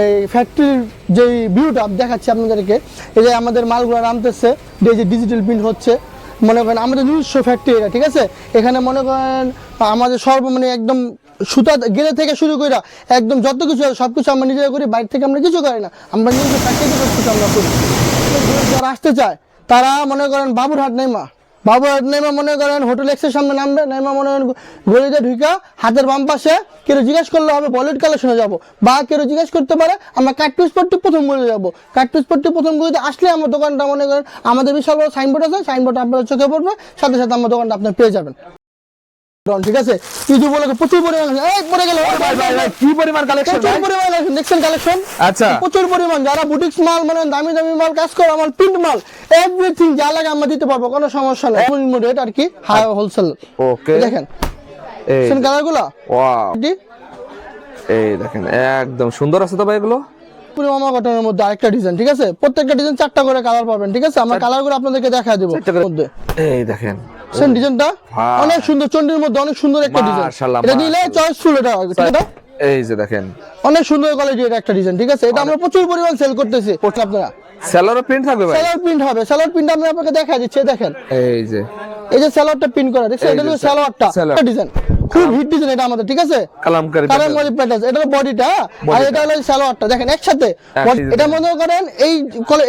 এই ফ্যাক্টরির যে ভিউটা দেখাচ্ছি আপনাদেরকে, এই যে আমাদের মালগুলো নামতেছে এই যে ডিজিটাল প্রিন্ট হচ্ছে, মনে করেন আমাদের নিজস্ব ফ্যাক্টরি এটা ঠিক আছে? এখানে মনে করেন আমাদের সর্ব মানে একদম সুতা গেলে থেকে শুরু করে একদম যত কিছু সব কিছু আমরা নিজেরা করি, বাইরে থেকে আমরা কিছু করি না। আমরা নিজস্ব ফ্যাক্টরিতে সব কিছু আমরা করি। যারা আসতে চায়, তারা মনে করেন বাবুরহাট নেইমা। বাবুরহাট নেইমা মনে করেন হোটেল এক্সের সামনে নামবে, নেমা মনে করেন গলিতে ঢুকা হাতের বাম পাশে কেউ জিজ্ঞেস করলে হবে বলিউড কালেকশনে যাব। বা কেউ জিজ্ঞেস করতে পারে, আমরা কার্টুস স্পটটি প্রথম বলে যাব। কার্টুস স্পটটি প্রথম গলিতে আসলে আমার দোকানটা মনে করেন, আমাদের বিশাল বড় সাইনবোর্ড আছে সাইনবোর্ড আপনার চোখে পড়বে, সাথে সাথে আমার দোকানটা আপনার পেয়ে যাবেন। ঠিক আছে? ঈদ উপলক্ষে প্রচুর পরিমাণ এই পড়ে গেল কি পরিমাণ কালেকশন প্রচুর পরিমাণ দেখছেন কালেকশন আচ্ছা। প্রচুর পরিমাণ যারা বুটিক্স মাল মানে দামি দামি মাল কাজ করে আমার প্রিন্ট মাল এভরিথিং যা লাগে আমরা দিতে পারব কোনো সমস্যা নেই। রেট আর কি হাই হোলসেল ওকে দেখেন। এই দেখছেন কালার ওয়াও এই দেখেন একদম সুন্দর আছে তো ভাই এগুলো? পুরো মামা কটনের মধ্যে আরেকটা ডিজাইন ঠিক আছে? প্রত্যেকটা ডিজাইন চারটা করে কালার পাবেন ঠিক আছে? আমরা কালারগুলো আপনাদেরকে দেখা দেবো মধ্যে। এই দেখেন সেন ডিজাইনটা অনেক সুন্দর চন্ডির মধ্যে অনেক সুন্দর একটা ডিজাইন এটা নিলে চয়েস ফুল এটা ঠিক আছে? এই যে দেখেন। অনেক সুন্দর কোয়ালিটির একটা ডিজাইন ঠিক আছে? এটা আমরা প্রচুর পরিমাণ সেল করতেছি আপনারা। সেলারও প্রিন্ট থাকবে ভাই? সেলার প্রিন্ট হবে সেলার প্রিন্ট আমি আপনাকে দেখা দিচ্ছি দেখেন। এই যে। এই যে সেলারটা প্রিন্ট করা দেখছেন? এটা হলো সেলারটা। ডিজাইন খুব হিট ডিজাইন এটা আমাদের ঠিক আছে? কালামকারী কারণ প্যাটার্ন এটা বডিটা আর এটা হলো সালোয়ারটা দেখেন একসাথে। design। এটা মনে করেন এই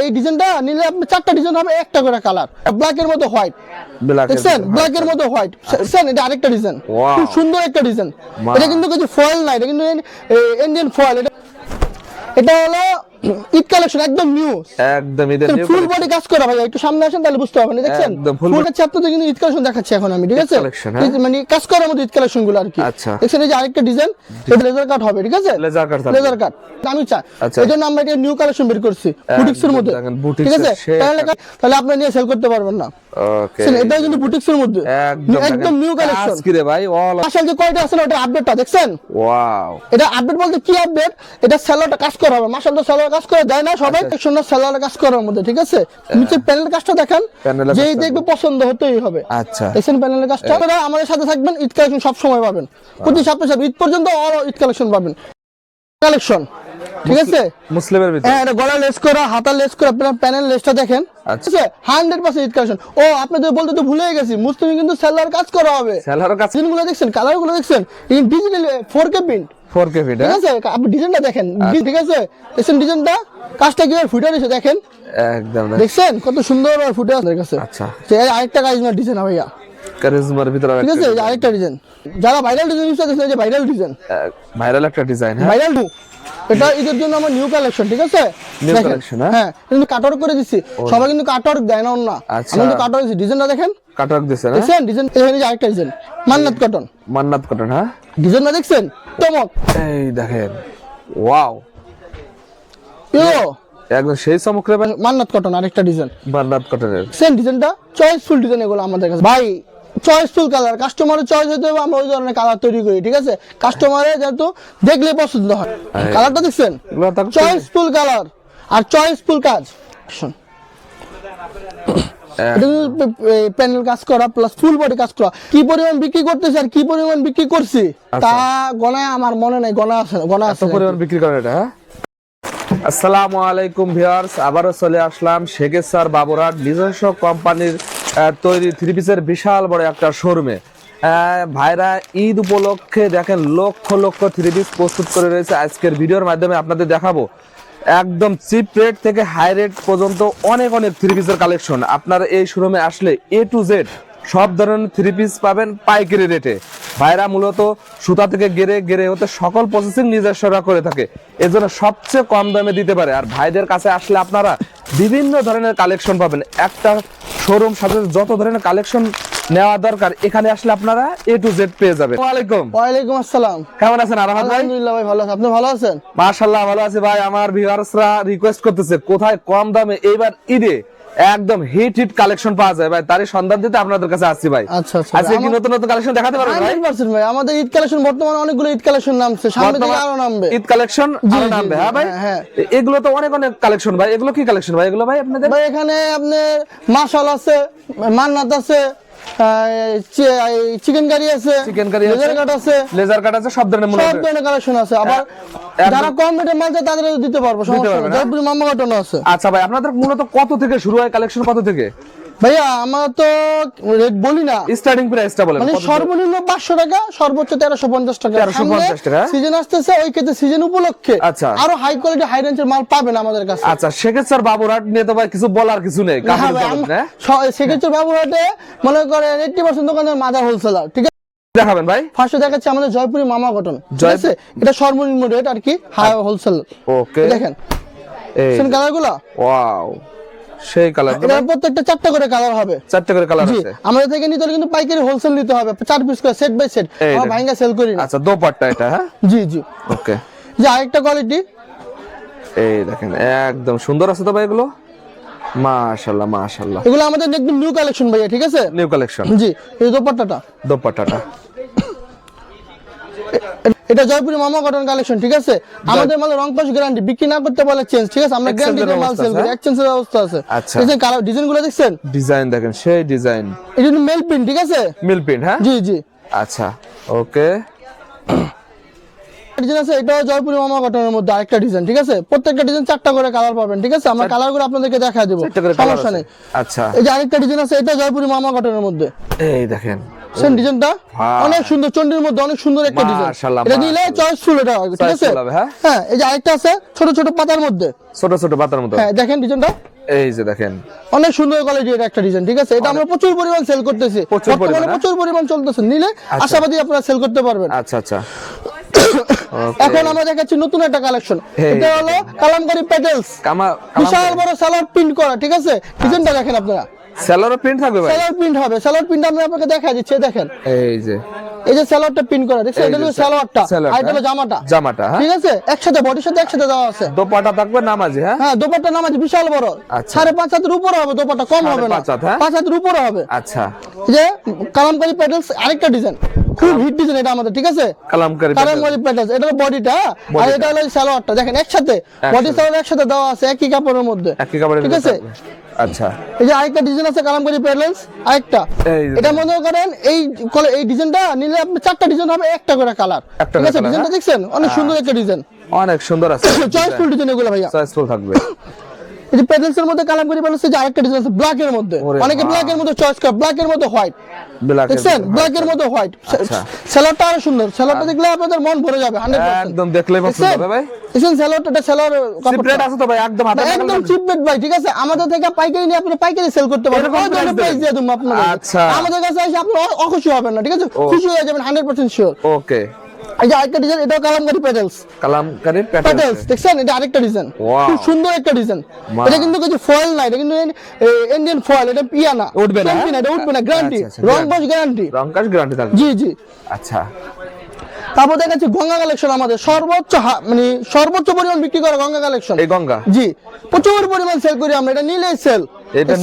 এই ডিজাইনটা নিলে আপনি চারটা ডিজাইন হবে একটা করে কালার ব্ল্যাক এর মধ্যে হোয়াইট দেখছেন? ব্ল্যাক এর মধ্যে হোয়াইট দেখছেন এটা আরেকটা ডিজাইন খুব সুন্দর একটা ডিজাইন এটা কিন্তু কিছু ফয়েল না এটা কিন্তু ইন্ডিয়ান ফয়েল এটা এটা হলো ঈদ কালেকশন একদম নিউ একদম ঈদের new ফুল বডি কাজ করা ভাই একটু সামনে আসেন তাহলে বুঝতে পারবেন দেখছেন? কিন্তু ঈদ কালেকশন দেখাচ্ছি এখন আমি ঠিক আছে? হ্যাঁ? মানে কাজ করার মধ্যে ঈদ কালেকশনগুলো আর কি। আচ্ছা। দেখছেন এই যে আরেকটা ডিজাইন এটা লেজার কাট হবে ঠিক আছে? Cut থাকবে। লেজার কাট আমি চাই আচ্ছা। এই জন্য আমরা এটা নিউ কালেকশন বের করছি বুটিক্স এর মধ্যে। ঠিক আছে? তাহলে তাহলে আপনি নিয়ে সেল করতে পারবেন না। ওকে দেখছেন, কিন্তু বুটিক্স এর মধ্যে। একদম নিউ কালেকশন কি রে ভাই অল আসলে যে কয়টা আছে ওটা আপডেটটা দেখছেন? ওয়াও এটা আপডেট বলতে কি আপডেট এটা সেলোটা কাজ করা হবে। মাসাল তো সেলোর কাজ করে দেয় না সবাই শূন্য সুন্দর সেলোর কাজ করার মধ্যে ঠিক আছে? নিচে প্যানেল কাজটা দেখেন যে যেই দেখবে পছন্দ হতেই হবে। আচ্ছা। দেখছেন প্যানেলের কাজটা? আপনারা আমাদের সাথে থাকবেন ঈদ কালেকশন সব সময় পাবেন। প্রতি সপ্তাহে সব ঈদ পর্যন্ত অল ঈদ কালেকশন পাবেন। কালেকশন। ঠিক আছে? মুসলিমের ভিতরে। হ্যাঁ এটা গলা লেস করা হাতা লেস করা আপনার প্যানেল লেসটা দেখেন। আচ্ছা। ঠিক আছে? Hundred percent Eid collection. ও আপনাদের বলতে তো ভুলে গেছি মুসলিম কিন্তু সেলার কাজ করা হবে। সেলারও কাছে ডিজাইনগুলো দেখছেন? কালারগুলো দেখছেন? এই digital four K print 4K fit ঠিক আছে? আপনি ডিজাইনটা দেখেন। ঠিক আছে? দেখছেন ডিজাইনটা? কাজটা কীভাবে ফুটে রয়েছে দেখেন। একদম দেখছেন? কত সুন্দর ফুটে আছে কাছে আচ্ছা। আরেকটা কাজ না ডিজাইন ভাইয়া। কারিজমার ভিতরে ঠিক আছে? আরেকটা ডিজাইন যারা ভাইরাল ডিজাইন ইউজ করতেছে যে ভাইরাল ডিজাইন ভাইরাল একটা ডিজাইন হ্যাঁ? ভাইরাল এটা ঈদের জন্য আমার নিউ কালেকশন ঠিক আছে? দেখেন। হ্যাঁ? হ্যাঁ কিন্তু কাটওয়ার্ক করে দিচ্ছি সবাই কিন্তু কাটওয়ার্ক দেয় না না আচ্ছা। আমি কিন্তু কাটওয়ার্ক দিচ্ছি ডিজাইনটা দেখেন? কাটক দিছে না? দেখছেন? ডিজাইন এখানে যে আরেকটা design Mannat cotton Mannat cotton হ্যাঁ? ডিজাইনটা দেখছেন? চমক। এই দেখেন ওয়াও ইয়ো! একদম সেই চমক রে মান্নাত কটন আরেকটা ডিজাইন মান্নাত কটনের সেম ডিজাইনটা চয়েসফুল ডিজাইন এগুলো আমাদের কাছে। ভাই চয়েসফুল কালার কাস্টমারের চয়েস হতে হবে আমরা ওই ধরনের কালার তৈরি করি ঠিক আছে? কাস্টমারের যেহেতু দেখলে পছন্দ হয়। কালারটা দেখছেন? চয়েসফুল কালার আর চয়েসফুল কাজ। শোন। প্যানেল কাজ করা প্লাস ফুল বডি কাজ করা। কি পরিমাণ বিক্রি করতেছে আর কি পরিমাণ বিক্রি করছি তা গণায় আমার মনে নাই গণা আছে গণা আছে পরিমাণ বিক্রি করেন এটা হ্যাঁ? আসসালামু আলাইকুম ভিউয়ার্স আবারও চলে আসলাম শেখের স্যার বাবুরহাট নিজস্ব কোম্পানির তৈরি থ্রি পিসের বিশাল বড় একটা শোরুমে। ভাইরা ঈদ উপলক্ষে দেখেন লক্ষ লক্ষ থ্রি পিস প্রস্তুত করে রয়েছে আজকের ভিডিওর মাধ্যমে আপনাদের দেখাবো। একদম চিপ রেট থেকে হাই রেট পর্যন্ত অনেক অনেক থ্রি পিসের কালেকশন আপনারা এই শোরুমে আসলে এ টু জেড সব ধরনের থ্রি পিস পাবেন পাইকারি রেটে ভাইরা মূলত সুতা থেকে গেরে গেরে হতে সকল প্রসেসিং নিজস্বরা করে থাকে। এজন্য সবচেয়ে কম দামে দিতে পারে। আর ভাইদের কাছে আসলে আপনারা বিভিন্ন ধরনের কালেকশন পাবেন। একটা শোরুম সাথে যত ধরনের কালেকশন নেওয়া দরকার এখানে আসলে আপনারা এ টু জেড পেয়ে যাবেন। ওয়ালাইকুম ওয়ালাইকুম আসসালাম। কেমন আছেন আরাফাত ভাই? আলহামদুলিল্লাহ ভাই ভালো আছি। আপনি ভালো আছেন? মাশাল্লাহ ভালো আছে ভাই। আমার ভিউয়ার্সরা রিকোয়েস্ট করতেছে কোথায় কম দামে? এইবার ঈদে একদম হিট হিট কালেকশন পাওয়া যায় ভাই। তারই সন্ধান দিতে আপনাদের কাছে আসছি ভাই। আচ্ছা আচ্ছা আজকে কি নতুন নতুন কালেকশন দেখাতে পারবেন ভাই? 100% ভাই আমাদের ঈদ কালেকশন বর্তমানে অনেকগুলো ঈদ কালেকশন নামছে সামনে থেকে আরও নামবে। ঈদ কালেকশন আরও নামবে হ্যাঁ ভাই? হ্যাঁ, হ্যাঁ। এগুলো তো অনেক অনেক কালেকশন ভাই। এগুলো কি কালেকশন ভাই? এগুলো ভাই আপনাদের? ভাই এখানে আপনার মাশাল আছে মান্নাত আছে চিকেন কারি আছে চিকেন কারি আছে। লেজার কাট আছে লেজার কাট আছে সব ধরনের সব ধরনের কালেকশন আছে। আবার যারা কম রেটে মাল চায় তাদের দিতে পারব সমস্যা নেই। মামা কাটনও আছে। আচ্ছা ভাই আপনাদের মূলত কত থেকে শুরু হয় কালেকশন কত থেকে? ভাইয়া আমার তো রেট বলি না। স্টার্টিং প্রাইসটা বলেন মানে সর্বনিম্ন পাঁচশো টাকা সর্বোচ্চ তেরোশো পঞ্চাশ টাকা। 1350 টাকা? সিজন আসতেছে ওই ক্ষেত্রে সিজন উপলক্ষে আচ্ছা। আরও হাই কোয়ালিটি হাই রেঞ্জের মাল পাবেন আমাদের কাছে। আচ্ছা বাবুরহাট নিয়ে তো ভাই কিছু বলার কিছু নেই হ্যাঁ? বাবুরহাটে মনে করেন এইটটি পার্সেন্ট দোকানের মাদার হোলসেলার ঠিক আছে? দেখাবেন ভাই। ফার্স্টে দেখাচ্ছে আমাদের জয়পুরি মামা কটন ঠিক আছে? এটা সর্বনিম্ন রেট আর কি হাই হোলসেল ওকে দেখেন। এই কালারগুলো। ওয়াও সেই কালার এটা প্রত্যেকটা চারটা করে কালার হবে। চারটে করে কালার আছে। আমাদের থেকে নিতে হলে কিন্তু পাইকারি হোলসেল নিতে হবে। চার পিস করে সেট বাই সেট আমরা দেখেন। সেল করি না। আচ্ছা দোপাট্টা এটা হ্যাঁ? জি জি। ওকে যে আরেকটা কোয়ালিটি এই দেখেন একদম সুন্দর আছে তো ভাই এগুলো? মাশাআল্লাহ মাশাআল্লাহ। এগুলো আমাদের একদম নিউ কালেকশন ভাইয়া ঠিক আছে? নিউ কালেকশন জি এই দোপাট্টাটা। দোপাট্টাটা। এটা জয়পুরি মামা কটন কালেকশন ঠিক আছে? আমাদের মাল রং পাশ গ্যারান্টি বিক্রি না করতে পারলে চেঞ্জ ঠিক আছে? আমরা গ্যারান্টি দিয়ে মাল সেল করি হ্যাঁ? এক্সচেঞ্জের ব্যবস্থা আছে। আচ্ছা। কালার ডিজাইনগুলো দেখছেন? ডিজাইন দেখেন সেই ডিজাইন এটা মেল প্রিন্ট ঠিক আছে? মিল প্রিন্ট হ্যাঁ? জি জি। আচ্ছা ওকে ডিজাইন আছে এটাও জয়পুরি মামা কটনের মধ্যে আরেকটা ডিজাইন ঠিক আছে? প্রত্যেকটা ডিজাইন চারটা করে কালার পাবেন ঠিক আছে? আমরা কালারগুলো আপনাদেরকে দেখা দেবো সমস্যা নেই। আচ্ছা। এই যে আরেকটা ডিজাইন আছে এটা জয়পুরি মামা কটনের মধ্যে। এই দেখেন সেম ডিজাইনটা হ্যাঁ। অনেক সুন্দর চন্ডির মধ্যে অনেক সুন্দর একটা ডিজাইন এটা নিলে চয়েসফুল এটা ঠিক আছে? হ্যাঁ? হ্যাঁ এই যে আরেকটা আছে ছোট ছোট পাতার মধ্যে। ছোট ছোট পাতার মতো হ্যাঁ দেখেন ডিজাইনটা এই যে দেখেন। অনেক সুন্দর কোয়ালিটি এটা একটা ডিজাইন ঠিক আছে? এটা আমরা প্রচুর পরিমাণ সেল করতেছি। বর্তমানে হ্যাঁ? প্রচুর পরিমাণ চলতেছে। নিলে আশাবাদী আপনারা সেল করতে পারবেন। আচ্ছা আচ্ছা। এখন আমরা দেখাচ্ছি নতুন একটা কালেকশন এটা হলো কালামকারী প্যাটেলস বিশাল বড় সালোয়ার প্রিন্ট করা ঠিক আছে? ডিজাইনটা দেখেন আপনারা। সেলারও প্রিন্ট থাকবে ভাই? প্রিন্ট হবে। প্রিন্ট আমি আপনাকে দেখা দিচ্ছি দেখেন। এই যে। এই যে সালোয়ারটা প্রিন্ট করা দেখছেন? এটা হলো সালোয়ারটা আর এটা হলো জামাটা। জামাটা হ্যাঁ? ঠিক আছে? একসাথে বডির সাথে একসাথে দেওয়া আছে। দোপাটা থাকবে নামাজি হ্যাঁ? হ্যাঁ দোপাট্টা নাম বিশাল বড়। আচ্ছা। সাড়ে পাঁচ হাতের উপরে হবে দোপাট্টা কম হবে না। পাঁচ হ্যাঁ? হাতের উপরে হবে। আচ্ছা। যে কালামকারী প্যাটেলস আরেকটা ডিজাইন খুব হিট ডিজাইন এটা আমাদের ঠিক আছে? কালামকারী কালামকারী এটা হলো বডিটা আর এটা হলো সালোয়ারটা দেখেন একসাথে। বডি সালোয়ার একসাথে দেওয়া আছে একই কাপড়ের মধ্যে। একই কাপড়ের ঠিক আছে। আচ্ছা। এই যে আরেকটা ডিজাইন আছে কালামকারী প্যাটেলস আরেকটা। এটা মনে করেন এই এই ডিজাইনটা নিলে আপনি চারটা ডিজাইন হবে একটা করে কালার ঠিক আছে? ডিজাইনটা হ্যাঁ? দেখছেন? অনেক সুন্দর একটা ডিজাইন অনেক সুন্দর আছে। চয়েসফুল ডিজাইন এগুলো ভাইয়া। চয়েসফুল থাকবে। এই যে প্যাটেলস এর মধ্যে কালামকারী প্যাটেলস যে আরেকটা ডিজাইন আছে ব্ল্যাক এর মধ্যে। অনেকে ব্ল্যাক এর মধ্যে চয়েস করে ব্ল্যাক এর মধ্যে হোয়াইট দেখছেন? ব্ল্যাক এর মধ্যে হোয়াইট আচ্ছা। সেলারটা আরও সুন্দর। সেলারটা দেখলে আপনাদের মন ভরে যাবে 100% একদম পছন্দ হবে ভাই। দেখছেন সেলারটা এটা সেলার সিপ্রেট আছে তো ভাই একদম হাতে একদম ভাই ঠিক আছে? আমাদের থেকে পাইকারি নিয়ে আপনি পাইকারি সেল করতে পারবেন। ওই প্রাইস দিয়ে দেবো আপনাদের। আচ্ছা। আমাদের কাছে এসে আপনি অখুশি হবেন না ঠিক আছে? খুশি হয়ে যাবেন হান্ড্রেড পার্সেন্ট শিওর ওকে এই যে আরেকটা ডিজাইন এটাও কালামকারি প্যাটেলস কালামকারি প্যাটেলস দেখছেন? এটা আরেকটা ডিজাইন খুব সুন্দর একটা ডিজাইন এটা কিন্তু কিছু ফয়েল না এটা কিন্তু ইন্ডিয়ান ফয়েল এটা পিয়া না। উঠবে না, এটা উঠবে না গ্যারান্টি রং গ্যারান্টি রংকাশ গ্যারান্টি জি জি। আচ্ছা। তারপর দেখাচ্ছি গঙ্গা কালেকশন আমাদের। সর্বোচ্চ মানে সর্বোচ্চ পরিমাণ বিক্রি করা গঙ্গা কালেকশন এই গঙ্গা? জি। প্রচুর পরিমাণ সেল করি আমরা। এটা নিলেই সেল এটা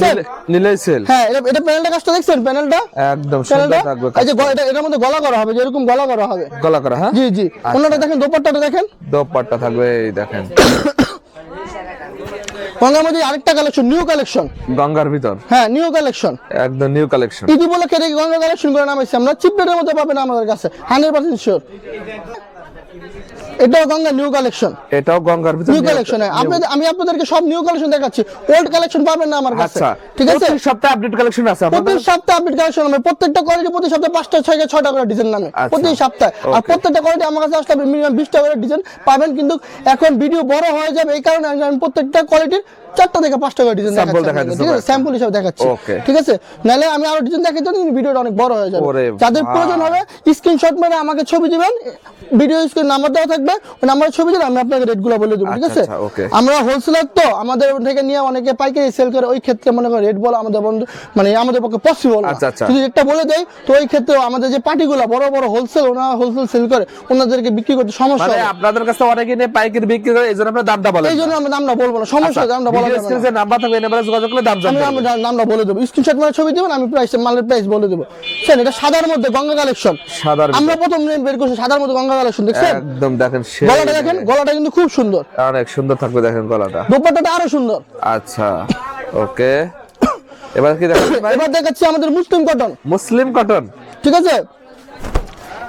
নিলেই সেল হ্যাঁ এটা এটা প্যানেলটা কাজটা দেখছেন? প্যানেলটা একদম সুন্দর থাকবে এই যে এটা এটার মধ্যে গলা করা হবে যেরকম গলা করা হবে। গলা করা হ্যাঁ? জি জি। অন্যটা দেখেন দোপাট্টাটা দেখেন। দোপাট্টা থাকবে এই দেখেন। গঙ্গার মধ্যে আরেকটা কালেকশন নিউ কালেকশন গঙ্গার ভিতর? হ্যাঁ নিউ কালেকশন একদম নিউ কালেকশন ঈদ উপলক্ষে দেখি গঙ্গা কালেকশন করে নামাইছি আমরা চিপরেটের মধ্যে পাবেন আমাদের কাছে হান্ড্রেড পার্সেন্ট শিওর এটাও গঙ্গা নিউ কালেকশন এটাও গঙ্গার ভিতর নিউ কালেকশন আপনাদের আমি আপনাদেরকে সব নিউ কালেকশন দেখাচ্ছি। ওল্ড কালেকশন পাবেন না আমার কাছে। আচ্ছা ঠিক আছে? প্রতি সপ্তাহে আপডেট কালেকশন আছে প্রতি সপ্তাহে আপডেট কালেকশন হবে। প্রত্যেকটা কোয়ালিটি প্রতি সপ্তাহে পাঁচটা ছয়টা ছয়টা করে ডিজাইন নামে। আচ্ছা। প্রতি সপ্তাহে। আর প্রত্যেকটা কোয়ালিটি আমার কাছে আসলে মিনিমাম বিশটা করে ডিজাইন পাবেন। কিন্তু এখন ভিডিও বড় হয়ে যাবে। এই কারণে আমি প্রত্যেকটা কোয়ালিটির চারটা থেকে পাঁচটা করে ডিজাইন দেখাচ্ছি ঠিক আছে স্যাম্পল হিসাবে দেখাচ্ছি। ঠিক আছে? নাহলে আমি আরও ডিজাইন কিন্তু ভিডিওটা অনেক বড় হয়ে যাবে। যাদের প্রয়োজন হবে স্ক্রিনশট মেরে আমাকে ছবি দিবেন ভিডিও স্ক্রিন নাম্বার দেওয়া থাকবে ওই নাম্বারে ছবি দিলে আমি আপনাকে রেটগুলো বলে দেবো ঠিক আচ্ছা, আছে? আচ্ছা, আমরা হোলসেলার তো আমাদের থেকে নিয়ে অনেকে পাইকারি সেল করে ওই ক্ষেত্রে মনে করেন রেট বলা আমাদের বন্ধু মানে আমাদের পক্ষে পসিবল আচ্ছা, আচ্ছা। যদি রেটটা বলে দেয় তো ওই ক্ষেত্রে আমাদের যে পার্টিগুলো বড় বড় হোলসেল ওনারা হোলসেল সেল করে ওনাদেরকে বিক্রি করতে সমস্যা মানে আপনাদের কাছে অনেকে নিয়ে পাইকারি বিক্রি করে এই জন্য আপনার দামটা বলেন এই জন্য আমরা দামটা বলব না সমস্যা দামটা স্ক্রিনে যে নাম্বার থাকবে এই নাম্বারে যোগাযোগ করলে দাম জানতে আমি পারবেন বলে দেবো। স্ক্রিনশট ছবি দেবেন আমি প্রাইস মালের প্রাইস বলে দেবো। স্যার এটা সাদার মধ্যে গঙ্গা কালেকশন সাদার আমরা প্রথম বের করছি সাদার মধ্যে গঙ্গা কালেকশন দেখছেন? একদম দেখেন গলাটা দেখেন গলাটা কিন্তু খুব সুন্দর। অনেক সুন্দর থাকবে দেখেন গলাটা। দোপাট্টাটা আরও সুন্দর। আচ্ছা ওকে। এবার কি এবার দেখাচ্ছি আমাদের মুসলিম কটন মুসলিম কটন ঠিক আছে?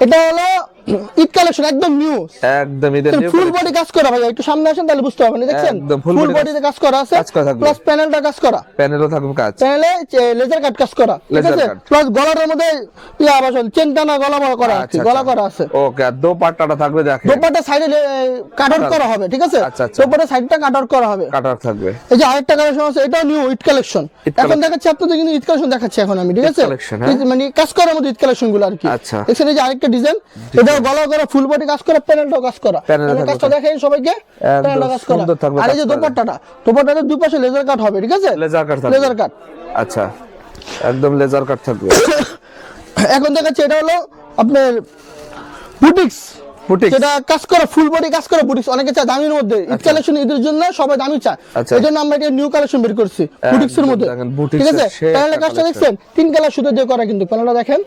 এটা হলো ঈদ কালেকশন একদম নিউ একদম ঈদের ফুল বডি কাজ করা ভাই একটু সামনে আসেন তাহলে বুঝতে পারবেন দেখছেন? ফুল বডিতে কাজ করা আছে। প্লাস প্যানেলটা কাজ করা। প্যানেলও থাকবে কাজ। প্যানেলে লেজার কাট কাজ করা ঠিক আছে? প্লাস গলার মধ্যে ইয়া আবার চেন টানা গলা বড় করা আছে আচ্ছা, গলা আচ্ছা। করা আছে। ওকে আর দোপাট্টাটা থাকবে দেখেন। দোপাটা সাইডে কাট আউট করা হবে ঠিক আছে? আচ্ছা, আচ্ছা। সাইডটা কাট আউট করা হবে। কাটার থাকবে। এই যে আরেকটা কালেকশন আছে এটাও নিউ ঈদ কালেকশন এখন দেখাচ্ছি আপনাদের কিন্তু ঈদ কালেকশন দেখাচ্ছি এখন আমি ঠিক আছে? হ্যাঁ? মানে কাজ করার মধ্যে ঈদ কালেকশনগুলো আর কি। আচ্ছা। এই যে আরেকটা ডিজাইন এটাও গলা করা ফুল বডি কাজ করা প্যানেলটাও কাজ করা। Panel কাজটা দেখেন সবাইকে প্যানেলটা কাজ করা। আর এই যে দোপাট্টাটা দোপাট্টাটা দুই পাশে লেজার কাট হবে ঠিক আছে? লেজার কাট লেজার কাট আচ্ছা একদম লেজার কাট থাকবে। এখন দেখাচ্ছি এটা হলো আপনার বুটিক্স। Boutique। যেটা কাজ করা ফুল বডি কাজ করা বুটিক্স। অনেকে চায় দামির মধ্যে। ঈদ কালেকশন ঈদের জন্য সবাই দামি চায়। আচ্ছা। এই জন্য আমরা এটা নিউ কালেকশন বের করছি বুটিক্স এর মধ্যে। ঠিক আছে? প্যানেলের কাজটা দেখছেন তিন কালার সুতো দিয়ে করা কিন্তু প্যানেলটা দেখেন।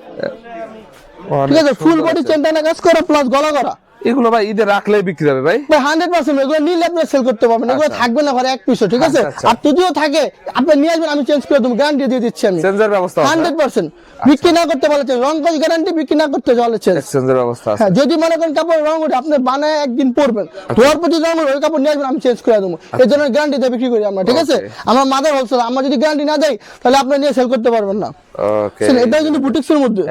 ঠিক আছে ফুল বডি চেনটানা কাজ করা প্লাস গলা করা এগুলো ভাই ঈদে রাখলেই বিক্রি হবে ভাই। ভাই হান্ড্রেড পার্সেন্ট এগুলো নিলে আপনি সেল করতে পারবেন। এগুলো আচ্ছা। থাকবে না ঘরে এক পিসও ঠিক আছে? আচ্ছা, আচ্ছা। আর যদিও থাকে আপনি নিয়ে আসবেন আমি চেঞ্জ করে দেবো গ্যারান্টি দিয়ে দিচ্ছি আমি। চেঞ্জের ব্যবস্থা হান্ড্রেড পার্সেন্ট বিক্রি না করতে পারলে change। রং কাজ গ্যারান্টি বিক্রি না করতে চলে চেঞ্জ এক্সচেঞ্জের ব্যবস্থা আছে। হ্যাঁ যদি মনে করেন কাপড় রং ওঠে আপনি বানায় একদিন পরবেন। ধোয়ার পর যদি রং ওঠে, ওই কাপড় নিয়ে আসবেন আমি চেঞ্জ করে দেবো। এই জন্য গ্যারান্টি দিয়ে বিক্রি করি আমরা ঠিক আছে? আমার মাদার হোলসেল আমরা যদি গ্যারান্টি না দেয় তাহলে আপনি নিয়ে সেল করতে পারবেন না? এটাও কিন্তু বুটিক্স মধ্যে।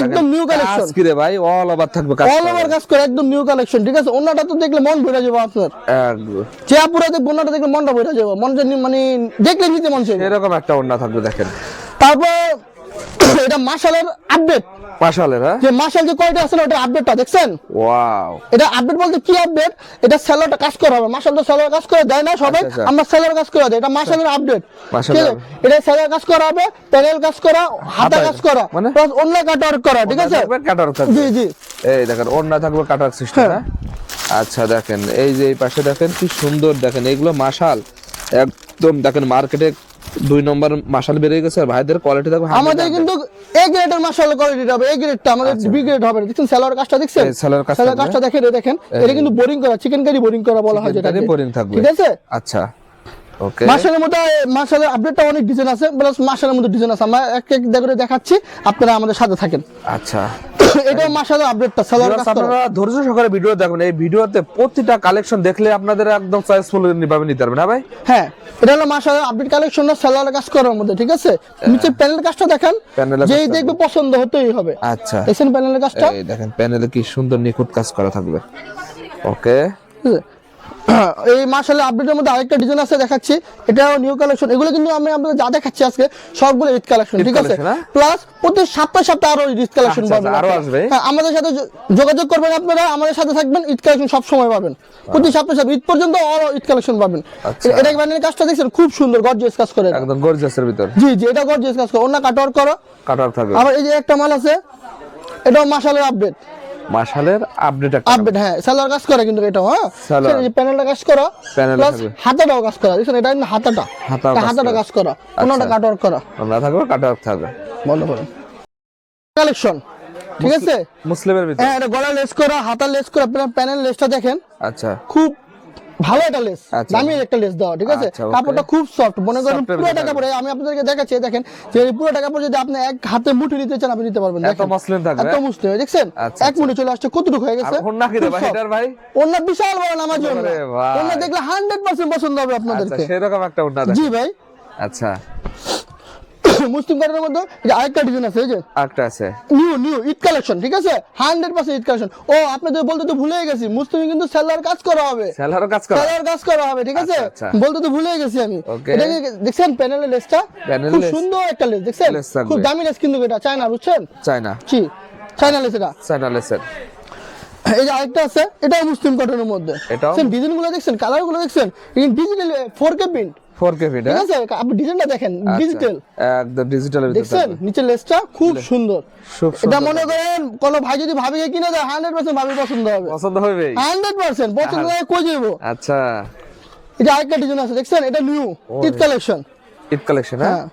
একদম নিউ কালেকশন ভাই অল ওভার থাকবে কাজ অল ওভার কাজ করে একদম নিউ কালেকশন ঠিক আছে? তো দেখলে মন ভরে যাবে আপনার। একদম। যে আপুরা দেখব অন্যটা দেখলে মনটা ভরে যাবে। মানে দেখলে নিতে মন এরকম একটা থাকবে দেখেন। তারপর এটা মাসালের আপডেট পাশালের হ্যাঁ? যে মাসাল যে কয়টা আছে ওটা আপডেটটা দেখছেন? ওয়াও। এটা আপডেট বলতে কি আপডেট এটা সেলারটা কাজ করা হবে। মাসাল তো সেলার কাজ করে দেয় না সবাই আচ্ছা, আচ্ছা। আমরা সেলার কাজ করে দেয় এটা মাসালের আপডেট এটা সেলার কাজ করা হবে প্যানেল কাজ করা হাতা কাজ করা মানে? প্লাস অন্য কাটার করা ঠিক আছে? জি জি। এই দেখেন ওন্না থাকবে কাটার সিস্টেম হ্যাঁ। আচ্ছা দেখেন এই যে এই পাশে দেখেন কি সুন্দর দেখেন এইগুলো মাশাল। একদম দেখেন মার্কেটে দুই নম্বর মাশাল বেড়ে গেছে আর ভাইদের কোয়ালিটি দেখো আমাদের কিন্তু এ গ্রেডের মাসাল কোয়ালিটি হবে এ গ্রেডটা আমাদের বি গ্রেড হবে না। দেখছেন সেলার কাজটা দেখছেন? আচ্ছা। কাজটা সেলার কাজটা দেখেন দেখেন এটা কিন্তু বোরিং করা চিকেন কারি বোরিং করা বলা হয় যেটা বোরিং থাকবে। ঠিক আছে? আচ্ছা। মাসালের মধ্যে মাসালের আপডেটটা অনেক ডিজাইন আছে প্লাস মাসালের মধ্যে ডিজাইন আছে। আমরা এক এক করে দেখাচ্ছি আপনারা আমাদের সাথে থাকেন। আচ্ছা। এটা মাসালের আপডেটটা আপনারা ধৈর্য সহকারে ভিডিও দেখবেন এই ভিডিওতে প্রতিটা কালেকশন দেখলে আপনাদের একদম চয়েসফুল নিভাবে নিতে পারবেন হ্যাঁ ভাই? হ্যাঁ এটা হলো মাসালের আপডেট কালেকশন সেলার কাজ করার মধ্যে ঠিক আছে? নিচে প্যানেল কাজটা দেখান যেই দেখবে পছন্দ হতেই হবে। আচ্ছা। দেখছেন প্যানেলের কাজটা? এই দেখেন প্যানেলে কি সুন্দর নিখুঁত কাজ করা থাকবে। ওকে ঠিক আছে? এই মাসালে আপডেটের মধ্যে আরেকটা ডিজাইন আছে দেখাচ্ছি। এটাও নিউ কালেকশন এগুলো কিন্তু আমি আপনাদের যা দেখাচ্ছি আজকে সবগুলো ঈদ কালেকশন ঠিক আছে? হ্যাঁ? প্লাস প্রতি সপ্তাহে সপ্তাহে আরও ঈদ কালেকশন আচ্ছা, পাবেন আচ্ছা, আরও আসবে? হ্যাঁ আমাদের সাথে যোগাযোগ করবেন আপনারা আমাদের সাথে থাকবেন ঈদ কালেকশন সব সময় পাবেন। প্রতি সপ্তাহে সপ্তাহে ঈদ পর্যন্ত আরও ঈদ কালেকশন পাবেন। আচ্ছা। এটা ব্যানের কাজটা দেখছেন? খুব সুন্দর গর্জিয়াস কাজ করে। একদম গর্জিয়াসের ভিতর। জি জি এটা গর্জিয়াস কাজ করে। অন্য কাটওয়ার করো। কাটার থাকবে। আবার এই যে একটা মাল আছে এটাও মাসালের আপডেট মাশালের আপডেট একটা আপডেট হ্যাঁ সেলার কাজ করে কিন্তু এটা হ্যাঁ। যে প্যানেলটা কাজ করা প্লাস হাতাটাও কাজ করা দেখছেন এটা হাতাটা। হাতাটা কাজ হাতাটা করা। কাজ করা কোনটা কাটওয়ার্ক করা। আমরা থাকবে ওয়ার্ক থাকবে। করেন। কালেকশন ঠিক আছে? মুসলিমের ভিতরে। হ্যাঁ এটা গলা লেস করা হাতা লেস করা আপনার প্যানেল লেসটা দেখেন। আচ্ছা। খুব ভালো একটা লেস আচ্ছা। দামি একটা লেস দাও ঠিক আছে? আচ্ছা, কাপড়টা খুব সফট মনে করেন পুরো টাকা পরে আমি আপনাদেরকে দেখাচ্ছি দেখেন যে পুরো টাকা পরে যদি আপনি এক হাতে মুঠি নিতে চান আপনি নিতে পারবেন এত। মসলিন থাকবে এত মুসলিম দেখছেন? আচ্ছা, এক মুঠি চলে আসছে কতটুকু হয়ে গেছে? ওন্না কি ভাই। এটার ভাই? অন্য বিশাল বড় নামার জন্য ওরে না দেখলে হান্ড্রেড পার্সেন্ট পছন্দ হবে আপনাদেরকে। সেরকম একটা ওন্না জি ভাই। আচ্ছা। মুসলিম কার্ডের মধ্যে আরেকটা ডিজাইন আছে এই যে আরেকটা আছে। নিউ নিউ ঈদ কালেকশন ঠিক আছে? Hundred percent Eid collection. ও আপনাদের বলতে তো ভুলে গেছি মুসলিম কিন্তু সেলার কাজ করা হবে। সেলারও কাজ করা। সেলার কাজ করা হবে ঠিক আছে? আচ্ছা, আচ্ছা। বলতে তো ভুলে গেছি আমি। এটা কি দেখছেন প্যানেলের লেসটা? খুব সুন্দর একটা লেস দেখছেন? খুব দামি লেস কিন্তু এটা চায়না বুঝছেন? চাই না জি চায়না লেস এটা। চাইনা লেসের এই যে আরেকটা আছে এটাও মুসলিম কটনের মধ্যে। এটাও? ডিজাইনগুলো দেখছেন কালারগুলো দেখছেন digital four K print four K fit ঠিক আছে আপনি ডিজাইনটা দেখেন ডিজিটাল একদম ডিজিটালের ভিতর দেখছেন? নিচের লেসটা খুব সুন্দর। এটা মনে করেন কোনো ভাই যদি ভাবিকে কিনে দেয় হান্ড্রেড পার্সেন্ট ভাবি পছন্দ হবে। পছন্দ হবে হান্ড্রেড পার্সেন্ট পছন্দ হয় কই যাব আচ্ছা। এটা আরেকটা ডিজাইন আছে দেখছেন? এটা new Eid collection Eid collection হ্যাঁ?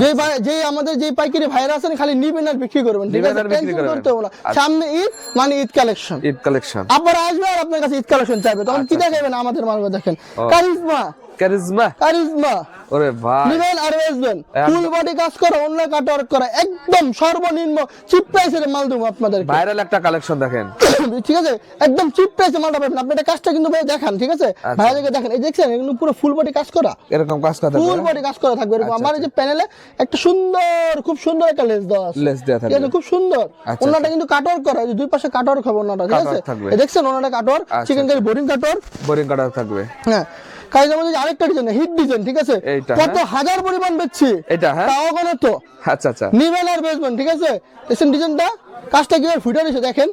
যে ভাই যে আমাদের যে পাইকারি ভাইরা আছেন খালি নিবেন আর বিক্রি করবেন ঠিক আছে? আর টেনশন করতে হবে না। আচ্ছা। সামনে ঈদ মানে ঈদ কালেকশন ঈদ কালেকশন আবার আসবে আর আপনার কাছে ঈদ কালেকশন চাইবে। তখন আচ্ছা, কি দেখাবেন? আমাদের মালগুলো দেখেন। কারিজমা ক্যারিজমা কারিজমা ওরে ভাই। নিবেন আর বেচবেন ফুল বডি কাজ করা অন্য কাট ওয়ার্ক করা। একদম সর্বনিম্ন চিপ প্রাইসের মাল দেবো আপনাদেরকে। ভাইরাল একটা কালেকশন দেখেন। ঠিক আছে? একদম চিপ প্রাইসে মালটা পাবেন আপনি এটা কাজটা কিন্তু ভাই দেখান ঠিক আছে? আচ্ছা। দেখেন এই দেখছেন এগুলো পুরো ফুল বডি কাজ করা? এরকম কাজ কথা ফুল বডি কাজ করা থাকবে এরকম। আমার এই যে প্যানেলে একটা সুন্দর খুব সুন্দর একটা লেস দেওয়া আছে। লেস দেওয়া থাকবে। খুব সুন্দর। আচ্ছা, ওনাটা কিন্তু কাটওয়ার্ক করা যে দুই পাশে কাটওয়ার্ক হবে ওনাটা ঠিক আছে? দেখছেন ওনাটা কাটওয়ার্ক আচ্ছা, chikankari boring cutwork boring কাটা থাকবে। হ্যাঁ। কাজের মধ্যে আরেকটা ডিজাইন হিট ডিজাইন ঠিক আছে? কত হাজার পরিমাণ বেচছি। এটা হ্যাঁ। তাও কোনো তো। আচ্ছা আচ্ছা। নিবেন আর বেচবেন ঠিক আছে? দেখছেন ডিজাইনটা কাজটা কীভাবে ফুটে নিছে দেখেন।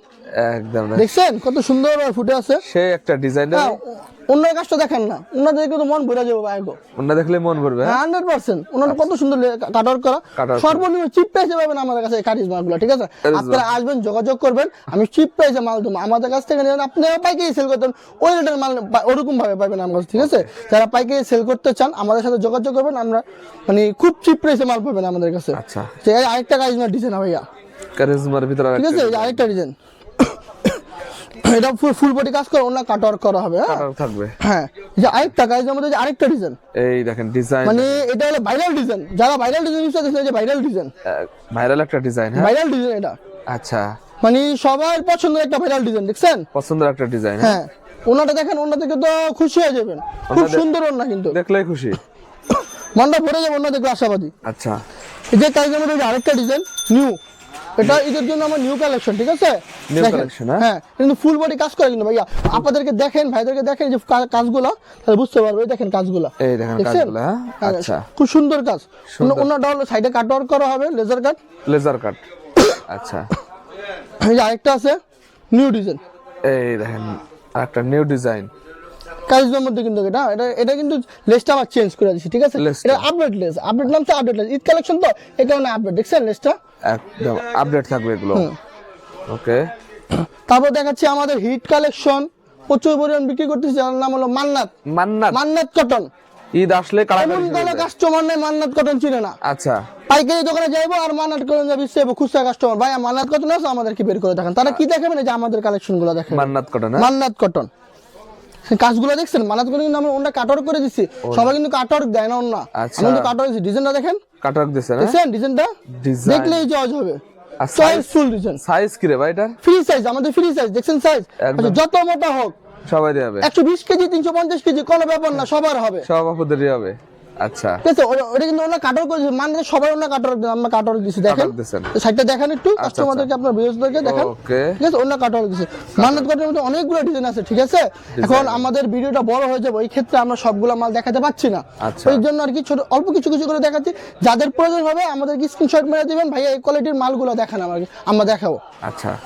একদম দেখছেন? কত সুন্দর ফুটে আছে। সে একটা ডিজাইন হ্যাঁ, অন্য কাজটা দেখেন না। ওনাদের কিন্তু মন ভরে যাবে ভাইগো ওটা দেখলে মন ভরবে হ্যাঁ? হান্ড্রেড পার্সেন্ট ওনারা কত সুন্দর কাটার করা। সর্বনিম্ন চিপ প্রাইসে পাবেন আমাদের কাছে কারিজ মালগুলো ঠিক আছে? আপনারা আসবেন যোগাযোগ করবেন। আমি চিপ প্রাইসে মাল দেবো। আমাদের কাছ থেকে নেবেন আপনারা পাইকারি সেল করতেন ওই রেটের মাল ওরকম ভাবে পাবেন আমার কাছে ঠিক আছে? যারা পাইকারি সেল করতে চান আমাদের সাথে যোগাযোগ করবেন। আমরা মানে খুব চিপ প্রাইসে মাল পাবেন আমাদের কাছে। আচ্ছা। আরেকটা কারিজমা ডিজাইন ভাইয়া। কারিজমার ভিতরে ঠিক আছে? আরেকটা ডিজাইন এটা ফুল বডি কাজ করে অন্য কাটার করা হবে হ্যাঁ? কাটার থাকবে। হ্যাঁ যে আরেকটা কারিজ আমাদের যে আরেকটা ডিজাইন এই দেখেন ডিজাইন মানে এটা হলো ভাইরাল ডিজাইন যারা ভাইরাল ডিজাইন ইউজ করতেছে যে ভাইরাল ডিজাইন ভাইরাল একটা ডিজাইন হ্যাঁ? ভাইরাল ডিজাইন এটা। আচ্ছা। মানে সবার পছন্দের একটা ভাইরাল ডিজাইন দেখছেন? পছন্দের একটা ডিজাইন হ্যাঁ? ওনাটা দেখেন ওনা থেকে তো খুশি হয়ে যাবেন। খুব সুন্দর ওনা কিন্তু। দেখলেই খুশি। মনটা ভরে যাবে ওনা দেখলে আশাবাদী। আচ্ছা। এই যে কাজের মধ্যে আরেকটা ডিজাইন নিউ এটা ঈদের জন্য আমার নিউ কালেকশন ঠিক আছে? দেখেন, collection, হ্যাঁ? হ্যাঁ কিন্তু ফুল বডি কাজ করে কিন্তু ভাইয়া। আপনাদেরকে দেখেন ভাইদেরকে দেখেন যে কাজগুলো তাহলে বুঝতে পারবে দেখেন কাজগুলো। এই দেখেন কাজগুলো হ্যাঁ? হ্যাঁ, আচ্ছা। খুব সুন্দর কাজ। সুন্দর। ওনাটা হলো সাইডে কাট ওয়ার্ক করা হবে লেজার কাট লেজার কাট আচ্ছা। এই আরেকটা আছে নিউ ডিজাইন এই দেখেন একটা নিউ ডিজাইন কাজের মধ্যে কিন্তু এটা এটা এটা কিন্তু লেসটা আবার চেঞ্জ করে দিচ্ছি ঠিক আছে। এটা আপডেট লেস আপডেট নাম তো আপডেট লেস ঈদ কালেকশন তো এই কারণে আপডেট দেখছেন লেসটা একদম আপডেট থাকবে এগুলো। ওকে তারপর দেখাচ্ছি আমাদের হিট কালেকশন প্রচুর পরিমাণ বিক্রি করতেছি যার নাম হলো মান্নাত। মান্নাত। মান্নাত কটন ঈদ আসলে কাস্টমার নেই মান্নাত কটন চিনে না। আচ্ছা। পাইকারি দোকানে যাইবো আর মান্নাত কটন যাবি সে খুচরা কাস্টমার ভাই মান্নাত কটন আছে আমাদেরকে বের করে দেখান। তারা কি দেখাবেন? এই যে আমাদের কালেকশনগুলো দেখেন মান্নাত কটন হ্যাঁ? মান্নাত কটন কাজগুলো দেখছেন? কটন কিন্তু আমরা ওনটা কাটওয়ার্ক করে দিচ্ছি সবাই কিন্তু কাটওয়ার্ক দেয় না ওনা আচ্ছা। আমি কিন্তু কাটওয়ার্ক দিছি। ডিজাইনটা দেখেন? কাটওয়ার্ক দিছে না? দেখছেন? ডিজাইনটা Design। দেখলেই জজ হবে। সাইজ ফুল ডিজাইন সাইজ কি রে ভাই এটা? ফ্রি সাইজ আমাদের ফ্রি সাইজ দেখছেন সাইজ একদম। যত মোটা হোক সবাই একশো বিশ কেজি তিনশো পঞ্চাশ কেজি কোনো ব্যাপার না সবার হবে। সব আপুদেরই হবে। আচ্ছা। ঠিক ওটা- কিন্তু ওনা কাটর করেছে মানে সবাই ওনা কাটর আমরা কাটর দিছি দেখেন। সাইডটা দেখেন একটু কাস্টমারদেরকে আপনার ভিউজদেরকে দেখেন। ওকে। ঠিক আছে কাটর দিছে। মান্নাত কাটরের মধ্যে অনেকগুলো ডিজাইন আছে ঠিক আছে? এখন আমাদের ভিডিওটা বড় হয়ে যাবে ওই ক্ষেত্রে আমরা সবগুলো মাল দেখাতে পাচ্ছি না। আচ্ছা। ওই জন্য আর কি ছোট অল্প কিছু কিছু করে দেখাচ্ছি। যাদের প্রয়োজন হবে আমাদেরকে স্ক্রিনশট মেরে দিবেন। ভাইয়া এই কোয়ালিটির মালগুলো দেখান আমাকে আমরা দেখাবো। আচ্ছা।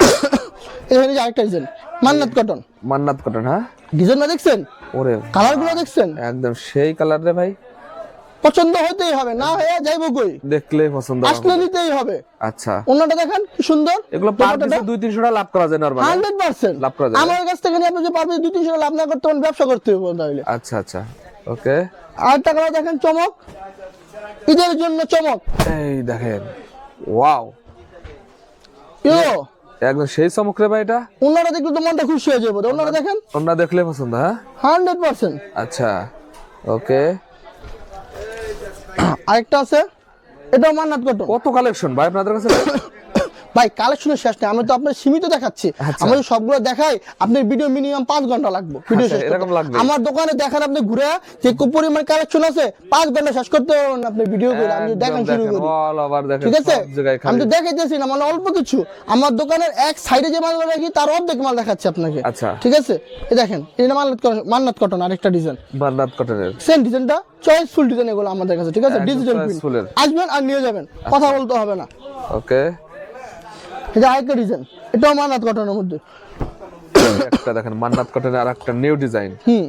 এখানে আরেকটা design Mannat cotton Mannat cotton হ্যাঁ? ডিজাইনটা দেখছেন? ওরে কালারগুলো দেখছেন? একদম সেই কালার রে ভাই। পছন্দ হতেই হবে না হয়ে যাইবো কই? দেখলেই পছন্দ আসলে নিতেই হবে। আচ্ছা। অন্যটা দেখেন কি সুন্দর। এগুলো পার পিসে দুই তিনশো টাকা লাভ করা যায় নরমাল হান্ড্রেড পার্সেন্ট। লাভ করা যায়। আমার কাছ থেকে আপনি যে পারবেন দুই তিনশো টাকা লাভ না করতে পারেন ব্যবসা করতে হবে তাহলে। আচ্ছা আচ্ছা। ওকে। আর টাকা দেখেন চমক। ঈদের জন্য চমক। এই দেখেন ওয়াও। ইয়ো একদম সেই চমক রে ভাই এটা? ওনারা দেখলে তো মনটা খুশি হয়ে যাবে ওনারা দেখেন? ওনারা দেখলে পছন্দ হ্যাঁ? Hundred percent. আচ্ছা ওকে। আরেকটা আছে এটাও মান্নাত কটন। কত কালেকশন ভাই আপনাদের কাছে? ভাই কালেকশনের শেষ নেই আমি তো আপনার সীমিত দেখাচ্ছি। আচ্ছা। আমাদের সবগুলো দেখাই আপনার ভিডিও মিনিমাম পাঁচ ঘণ্টা লাগবে। ভিডিও আচ্ছা, শেষ এরকম লাগবে? আমার দোকানে দেখান আপনি ঘুরে যে পরিমাণ কালেকশন আছে পাঁচ ঘণ্টা শেষ করতে পারবেন আপনি ভিডিও করে আমি দেখান শুরু করি। ঠিক আছে? আমি তো দেখাইতেছি না মানে অল্প কিছু। আমার দোকানের এক সাইডে যে মালগুলো রাখি তার অর্ধেক মাল দেখাচ্ছি আপনাকে। আচ্ছা। ঠিক আছে? এই দেখেন এটা মান্নাত কটন মান্নাত কটন আরেকটা ডিজাইন মান্নাত কটনের সেম ডিজাইনটা চয়েসফুল ডিজাইন এগুলো আমাদের কাছে ঠিক আছে? ডিজিটাল এর। আসবেন আর নিয়ে যাবেন কথা বলতে হবে না। ওকে এটা আরেকটা ডিজাইন এটাও মান্নাত কটনের মধ্যে। একটা দেখেন মান্নাত কটনের আর একটা নিউ ডিজাইন হুম।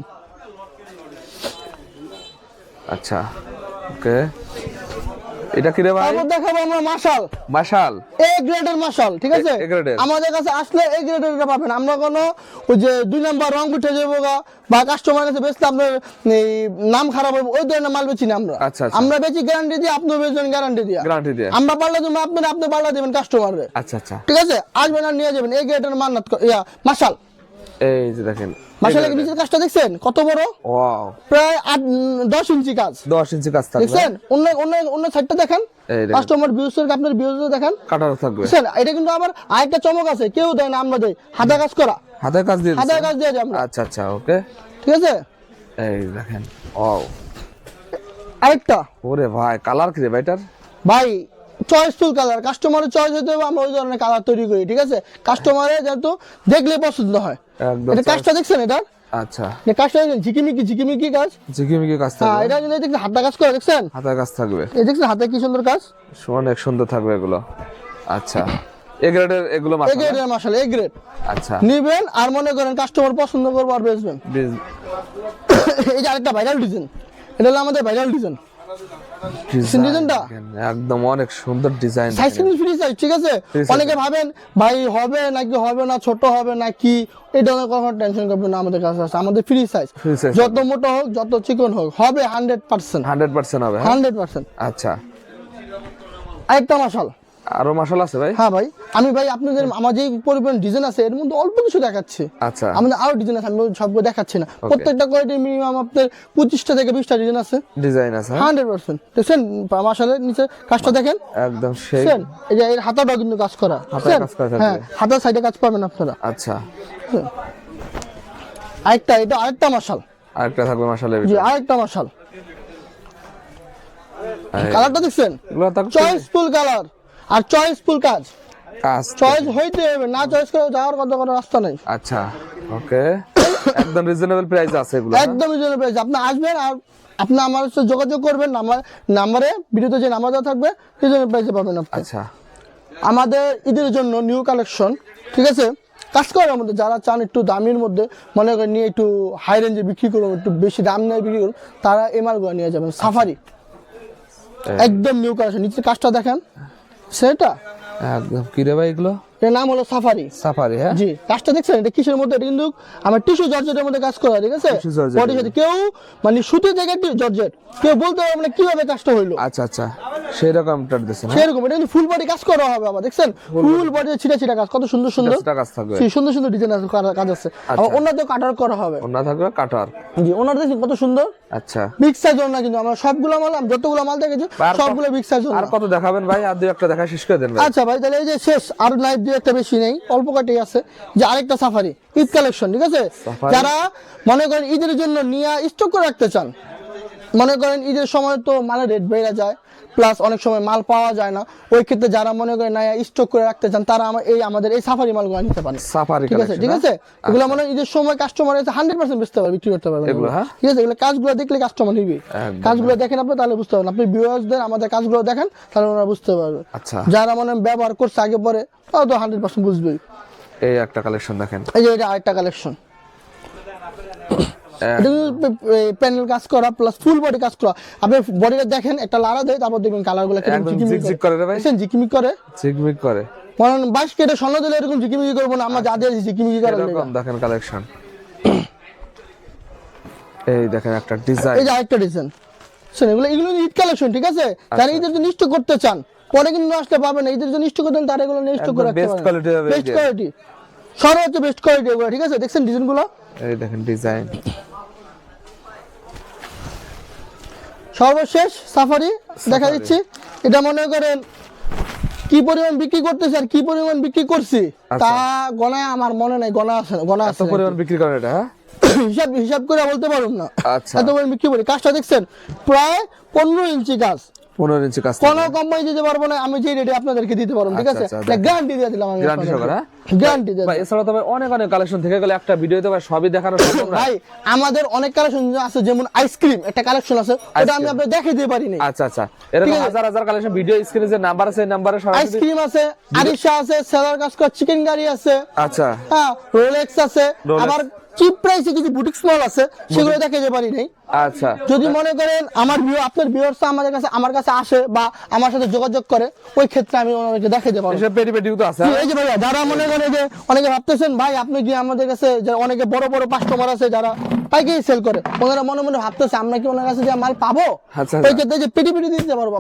আচ্ছা ওকে এটা কি রে ভাই? তারপর দেখাবো আমরা মাশাল। মাশাল। এ গ্রেডের মাশাল ঠিক আছে। আমাদের কাছে আসলে এ গ্রেডের এটা পাবেন। আমরা কোনো ওই যে দুই নাম্বার রং উঠে যাব বা কাস্টমার কাছে বেচতে আপনার এই নাম খারাপ হবে ওই ধরনের মাল বেচি না আমরা। আচ্ছা, আচ্ছা। আমরা বেচি গ্যারান্টি দিয়ে আপনি বেচবেন গ্যারান্টি দিয়ে। গ্যারান্টি দিয়ে। আমরা পাল্লা দেবো আপনার আপনি পাল্লা দেবেন কাস্টমারে আচ্ছা আচ্ছা। ঠিক আছে? আসবেন আর নিয়ে যাবেন এই গ্রেডের মান্নাত ইয়া মাশাল। এই যে দেখেন। নিচের কাজটা দেখছেন? কত বড়? ওয়াও। প্রায় আট উম, দশ ইঞ্চি কাজ। দশ ইঞ্চি কাজ থাকবে। দেখছেন? অন্য অন্য অন্য সাইডটা দেখেন। কাস্টমার আপনার দেখেন। কাটার থাকবে। বুঝছেন এটা কিন্তু আবার আরেকটা চমক আছে। কেউ দেয় না আমরা দেই। হাতে কাজ করা। হাতের কাজ দিয়ে হাতে কাজ দিয়ে আমরা। আচ্ছা আচ্ছা ওকে। ঠিক আছে? এই দেখেন। ওয়াও। আরেকটা। ওরে ভাই কালার কি রে ভাইটার ভাই চয়েসফুল কালার কাস্টমারের চয়েস হতে হবে আমরা ওই ধরনের কালার তৈরি করি ঠিক আছে? কাস্টমারের যেহেতু দেখলে পছন্দ হয়। একদম এটা কাজটা দেখছেন এটা? আচ্ছা। কাজটা দেখছেন? ঝিকিমিকি ঝিকিমিকি কাজ? ঝিকিমিকি কাজ হ্যাঁ এটা কিন্তু দেখছেন হাতে কাজ করে দেখছেন? হাতের কাজ থাকবে। এই দেখছেন হাতে কি সুন্দর কাজ? অনেক সুন্দর থাকবে এগুলো। আচ্ছা। এ গ্রেডের এগুলো এ মাথা গ্রেডের এ গ্রেড। আচ্ছা। নিবেন আর মনে করেন কাস্টমার পছন্দ করব আর বেচবেন। এই যে আরেকটা ভাইরাল ডিজাইন এটা হলো আমাদের ভাইরাল ডিজাইন ডিজাইনটা? একদম অনেক সুন্দর ডিজাইন সাইজ কিন্তু ফ্রি সাইজ ঠিক আছে? অনেকে ভাবেন ভাই হবে নাকি হবে না ছোট হবে নাকি এই ধরনের কোনো টেনশন করবে না আমাদের কাছে আছে। আমাদের ফ্রি সাইজ যত মোটা হোক যত চিকন হোক হবে হান্ড্রেড পার্সেন্ট হান্ড্রেড পার্সেন্ট হবে হ্যাঁ? হান্ড্রেড পার্সেন্ট আচ্ছা। আরেকটা মশাল। আরও মশলা আছে ভাই? হ্যাঁ ভাই। আমি ভাই আপনাদের আমার যে পরিমাণ ডিজাইন আছে এর মধ্যে অল্প কিছু দেখাচ্ছে। আচ্ছা। আমাদের আরও ডিজাইন আছে আমি সবগুলো দেখাচ্ছি না। প্রত্যেকটা কোয়ালিটি মিনিমাম আপনার পঁচিশটা থেকে বিশটা ডিজাইন আছে। ডিজাইন আছে? হান্ড্রেড পার্সেন্ট দেখছেন মাসালের নিচে কাজটা দেখেন। একদম সেই। এই যে এর হাতাটাও কিন্তু কাজ করা। হ্যাঁ হাতার সাইডে কাজ পাবেন আপনারা। আচ্ছা। আরেকটা এটা আরেকটা মশাল। আরেকটা থাকবে মশালের জি আরেকটা মশাল। কালারটা দেখছেন? চয়েসফুল কালার আর চয়েসফুল কাজ। কাজ। চয়েস হইতে হবে না চয়েস করে যাওয়ার কথা কোনো রাস্তা নেই। আচ্ছা ওকে একদম রিজনেবল প্রাইস আছে এগুলো হ্যাঁ? একদমই জন্য পেয়েছে আপনি আসবেন আর আপনি আমার সাথে যোগাযোগ করবেন নাম্বার নাম্বারে ভিডিওতে যে নাম্বার দেওয়া থাকবে রিজনেবল প্রাইসে পাবেন আপনি। আচ্ছা। আমাদের ঈদের জন্য নিউ কালেকশন ঠিক আছে? কাজ করার মধ্যে যারা চান একটু দামের মধ্যে মনে করেন নিয়ে একটু হাই রেঞ্জে বিক্রি করুন একটু বেশি দাম নিয়ে বিক্রি করুন তারা এই মালগুলো নিয়ে যাবেন। সাফারি একদম নিউ কালেকশন নিচের কাজটা দেখেন। সেটা? একদম। কিরে ভাই এগুলো? এর নাম হলো সাফারি। সাফারি হ্যাঁ? জি কাজটা দেখছেন? এটা কিসের মধ্যে? এটা কিন্তু আমার টিস্যু জর্জেটের মধ্যে কাজ করা ঠিক আছে। বডির সাথে কেউ মানে জর্জেট। কেউ বলতে পারবে না কীভাবে কাজটা হইল। আচ্ছা আচ্ছা। হ্যাঁ? সেরকম এটা কিন্তু ফুল বডি কাজ করা হবে আবার দেখছেন? ফুল বডি ছিটা ছিটা কাজ কত সুন্দর সুন্দর। কাজ থাকবে। সুন্দর সুন্দর ডিজাইন আছে কাজ- আছে। ওনাতেও কাটার করা হবে। অন্য থাকবে কাটার জি ওনার দেখছেন কত সুন্দর? আচ্ছা। বিগ সাইজ কিন্তু আমরা সবগুলো মাল আমি যতগুলো মাল দেখেছি সবগুলো বিগ সাইজ আর কত দেখাবেন ভাই? আর দুই একটা দেখা শেষ করে দেন আচ্ছা ভাই তাহলে এই যে শেষ আর নাই দুই একটা বেশি নেই অল্প কাটি আছে যে আরেকটা সাফারি ঈদ কালেকশন ঠিক আছে। যারা মনে করেন ঈদের জন্য নিয়ে স্টক করে রাখতে চান মনে করেন ঈদের সময় তো মানে রেট বেড়ে যায় প্লাস অনেক সময় মাল পাওয়া যায় না। ওই ক্ষেত্রে যারা মনে করে না স্টক করে রাখতে চান তারা আমার এই আমাদের এই সাফারি মালগুলো নিতে পারে সাফারি ঠিক আছে? ঠিক আছে? এগুলো মনে হয় ঈদের সময় কাস্টমার এসে হান্ড্রেড পার্সেন্ট বেচতে পারবে বিক্রি করতে পারবে হ্যাঁ? ঠিক আছে? এগুলো কাজগুলো দেখলে কাস্টমার নিবে। কাজগুলো দেখেন আপনি তাহলে বুঝতে পারবেন। আপনি ভিউয়ার্সদের আমাদের কাজগুলো দেখেন তাহলে ওনারা বুঝতে পারবে। আচ্ছা। যারা মনে হয় ব্যবহার করছে আগে পরে তাও তো হান্ড্রেড পার্সেন্ট বুঝবেই। এই একটা কালেকশন দেখেন। এই যে এটা আরেকটা কালেকশন প্যানেল কাজ করা প্লাস ফুল বডি কাজ করা। আপনি বডিটা দেখেন একটা লাড়া দেয় তারপর দেখবেন ঝিকঝিক করে ভাই। ঝিকিমিক করে। চিকমিক করে। হয় বাইশ কেটে স্বর্ণ দিলে এরকম ঝিকিমিকি করব না আমরা যা ঝিকিমিকি করার দেখেন কালেকশন এই দেখেন একটা ডিজাইন এই যে আরেকটা ডিজাইন শুনুন এগুলো এগুলো ঈদ কালেকশন ঠিক আছে? যারা ঈদের জন্য স্টক করতে চান পরে কিন্তু আসলে পাবেন না। ঈদের জন্য স্টক করতেন তারা এগুলো স্টক করে রাখতে best quality হবে বেস্ট। কোয়ালিটি সর্বোচ্চ বেস্ট কোয়ালিটি এগুলো ঠিক আছে? দেখছেন ডিজাইনগুলো এই দেখেন ডিজাইন সর্বশেষ সাফারি দেখা দিচ্ছি। এটা মনে করেন কি পরিমাণ বিক্রি করতেছে আর কি পরিমাণ বিক্রি করছি আচ্ছা। তা গণায় আমার মনে নাই গণা আছে গনা আছে পরিমাণ বিক্রি করে এটা হ্যাঁ? হিসাব হিসাব করে বলতে পারুম না। আচ্ছা। এত বিক্রি করি। কাজটা দেখছেন প্রায় পনেরো ইঞ্চি গাছ 15 ইঞ্চি কাজ কোনো কোম্পানি দিতে পারব না আমি যে রেটে আপনাদেরকে দিতে পারব ঠিক আচ্ছা, আছে? আচ্ছা, গ্যারান্টি দিয়ে দিলাম আমি গ্যারান্টি সহকারে গ্যারান্টি দিয়ে এছাড়া তবে অনেক অনেক কালেকশন থেকে গেলে একটা ভিডিওতে ভাই সবই দেখানো সম্ভব না। ভাই আমাদের অনেক কালেকশন আছে যেমন আইসক্রিম একটা কালেকশন আছে ওটা আমি আপনাদের দেখাই দিতে পারি না আচ্ছা আচ্ছা। এরকম হাজার হাজার কালেকশন ভিডিও স্ক্রিনে যে নাম্বার আছে নাম্বারে সরাসরি আইসক্রিম আছে আরিশা আছে সেলার কাজ কর চিকেন গাড়ি আছে। আচ্ছা। হ্যাঁ রোলেক্স আছে। আবার চিপ প্রাইসে কিছু বুটিক স্মল আছে সেগুলো দেখাতে পারি নাই। আচ্ছা। যদি মনে করেন আমার ভিউ আপনার ভিউয়ার্স আমাদের কাছে আমার কাছে আসে বা আমার সাথে যোগাযোগ করে ওই ক্ষেত্রে আমি ওনাদেরকে দেখাতে পারব। এসব পেটি পেটিও তো আছে এই যে ভাইয়া যারা মনে করে যে অনেকে ভাবতেছেন ভাই আপনি কি আমাদের কাছে অনেকে বড় বড় কাস্টমার আছে যারা পাইকারি সেল করে? ওনারা মনে মনে ভাবতেছে আমরা কি ওনার কাছে যে মাল পাবো? আচ্ছা, ওই ক্ষেত্রে যে পেটি পেটি দিতে পারব